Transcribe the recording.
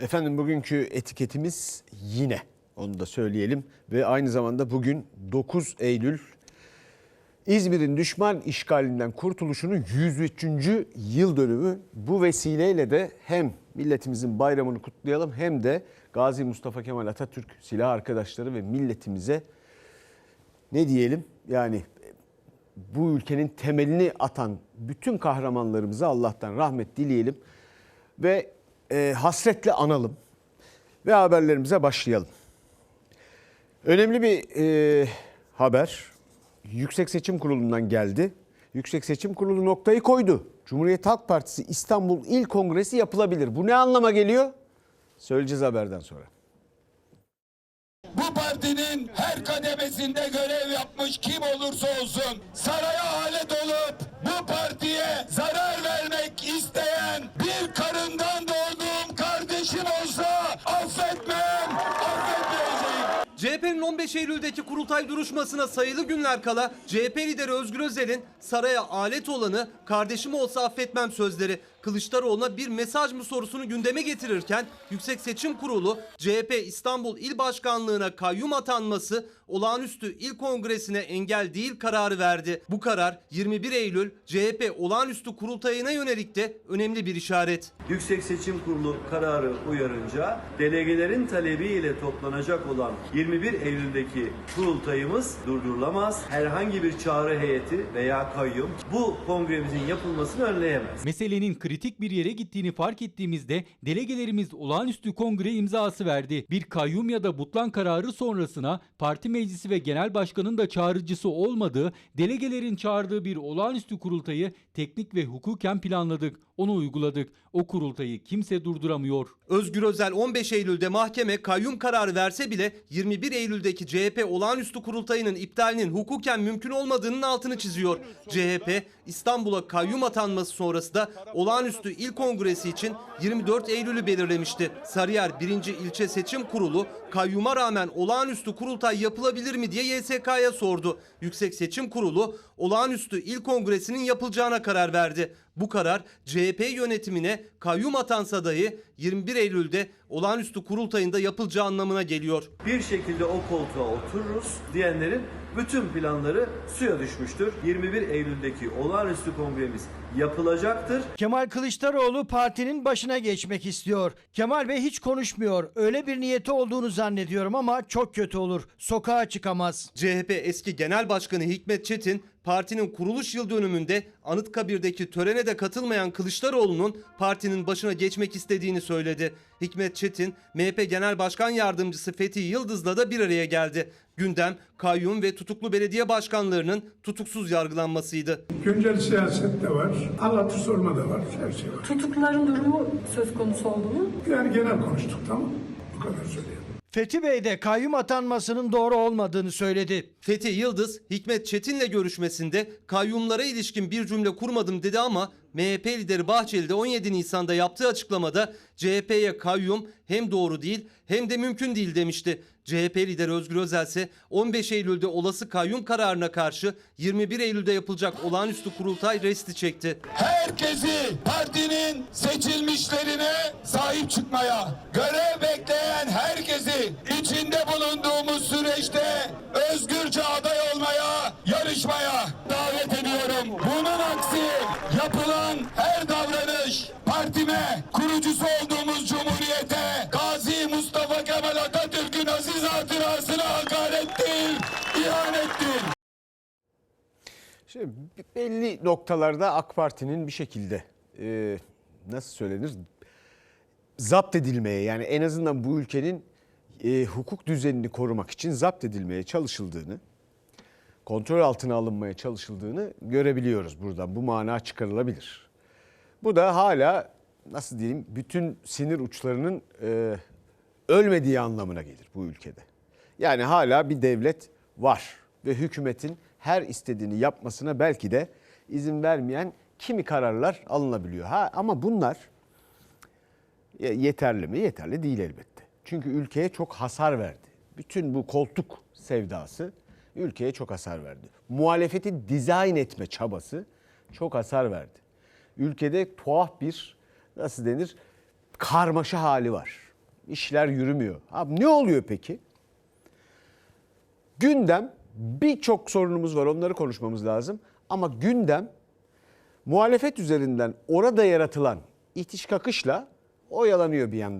Efendim bugünkü etiketimiz yine onu da söyleyelim ve aynı zamanda bugün 9 Eylül İzmir'in düşman işgalinden kurtuluşunun 103. yıl dönümü. Bu vesileyle de hem milletimizin bayramını kutlayalım hem de Gazi Mustafa Kemal Atatürk silah arkadaşları ve milletimize ne diyelim yani bu ülkenin temelini atan bütün kahramanlarımıza Allah'tan rahmet dileyelim ve e, hasretle analım ve haberlerimize başlayalım. Önemli bir e, haber Yüksek Seçim Kurulu'ndan geldi. Yüksek Seçim Kurulu noktayı koydu. Cumhuriyet Halk Partisi İstanbul İl Kongresi yapılabilir. Bu ne anlama geliyor? Söyleyeceğiz haberden sonra. Bu partinin her kademesinde görev yapmış kim olursa olsun saraya alet olup 15 Eylül'deki kurultay duruşmasına sayılı günler kala CHP lideri Özgür Özel'in saraya alet olanı kardeşim olsa affetmem sözleri Kılıçdaroğlu'na bir mesaj mı sorusunu gündeme getirirken Yüksek Seçim Kurulu CHP İstanbul İl Başkanlığı'na kayyum atanması olağanüstü il kongresine engel değil kararı verdi. Bu karar 21 Eylül CHP olağanüstü kurultayına yönelik de önemli bir işaret. Yüksek Seçim Kurulu kararı uyarınca delegelerin talebiyle toplanacak olan 21 Eylül'deki kurultayımız durdurulamaz. Herhangi bir çağrı heyeti veya kayyum bu kongremizin yapılmasını önleyemez. Meselenin kritik bir yere gittiğini fark ettiğimizde delegelerimiz olağanüstü kongre imzası verdi. Bir kayyum ya da butlan kararı sonrasına parti meclisi ve genel başkanın da çağrıcısı olmadığı, delegelerin çağırdığı bir olağanüstü kurultayı teknik ve hukuken planladık. Onu uyguladık. O kurultayı kimse durduramıyor. Özgür Özel 15 Eylül'de mahkeme kayyum kararı verse bile 21 Eylül'deki CHP olağanüstü kurultayının iptalinin hukuken mümkün olmadığının altını çiziyor. CHP İstanbul'a kayyum atanması sonrası da olağanüstü il kongresi için 24 Eylül'ü belirlemişti. Sarıyer 1. İlçe Seçim Kurulu kayyuma rağmen olağanüstü kurultay yapılabilir mi diye YSK'ya sordu. Yüksek Seçim Kurulu olağanüstü il kongresinin yapılacağına karar verdi. Bu karar CHP yönetimine kayyum atansa dahi 21 Eylül'de olağanüstü kurultayında yapılacağı anlamına geliyor. Bir şekilde o koltuğa otururuz diyenlerin bütün planları suya düşmüştür. 21 Eylül'deki olağanüstü kongremiz yapılacaktır. Kemal Kılıçdaroğlu partinin başına geçmek istiyor. Kemal Bey hiç konuşmuyor. Öyle bir niyeti olduğunu zannediyorum ama çok kötü olur. Sokağa çıkamaz. CHP eski genel başkanı Hikmet Çetin partinin kuruluş yıl dönümünde Anıtkabir'deki törene de katılmayan Kılıçdaroğlu'nun partinin başına geçmek istediğini söyledi. Hikmet Çetin, MHP Genel Başkan Yardımcısı Fethi Yıldız'la da bir araya geldi. Gündem kayyum ve tutuklu belediye başkanlarının tutuksuz yargılanmasıydı. Güncel siyasette var, anlatır sorma da var, her şey var. Tutukluların durumu söz konusu oldu mu? Yani genel konuştuk tamam Bu kadar söyleyeyim. Fethi Bey de kayyum atanmasının doğru olmadığını söyledi. Fethi Yıldız, Hikmet Çetin'le görüşmesinde kayyumlara ilişkin bir cümle kurmadım dedi ama MHP lideri Bahçeli de 17 Nisan'da yaptığı açıklamada CHP'ye kayyum hem doğru değil hem de mümkün değil demişti. CHP lideri Özgür Özel ise 15 Eylül'de olası kayyum kararına karşı 21 Eylül'de yapılacak olağanüstü kurultay resti çekti. Herkesi partinin seçilmişlerine sahip çıkmaya, görev bekleyen herkesi içinde bulunduğumuz süreçte özgürce aday olmaya, yarışmaya davet ediyorum. Bunun aksi yapılan her davranış partime, kurucusu olduğumuz cumhuriyete, Gazi Mustafa Kemal Atatürk'ün aziz hatırasına hakarettir, ihanettir. Şimdi belli noktalarda AK Parti'nin bir şekilde e, nasıl söylenir zapt edilmeye yani en azından bu ülkenin e, hukuk düzenini korumak için zapt edilmeye çalışıldığını, kontrol altına alınmaya çalışıldığını görebiliyoruz buradan. Bu mana çıkarılabilir. Bu da hala nasıl diyeyim bütün sinir uçlarının e, ölmediği anlamına gelir bu ülkede. Yani hala bir devlet var ve hükümetin her istediğini yapmasına belki de izin vermeyen kimi kararlar alınabiliyor. Ha ama bunlar yeterli mi? Yeterli değil elbette. Çünkü ülkeye çok hasar verdi. Bütün bu koltuk sevdası ülkeye çok hasar verdi. Muhalefeti dizayn etme çabası çok hasar verdi. Ülkede tuhaf bir nasıl denir karmaşa hali var. İşler yürümüyor. Abi ne oluyor peki? Gündem birçok sorunumuz var onları konuşmamız lazım. Ama gündem muhalefet üzerinden orada yaratılan itiş kakışla oyalanıyor bir yandan.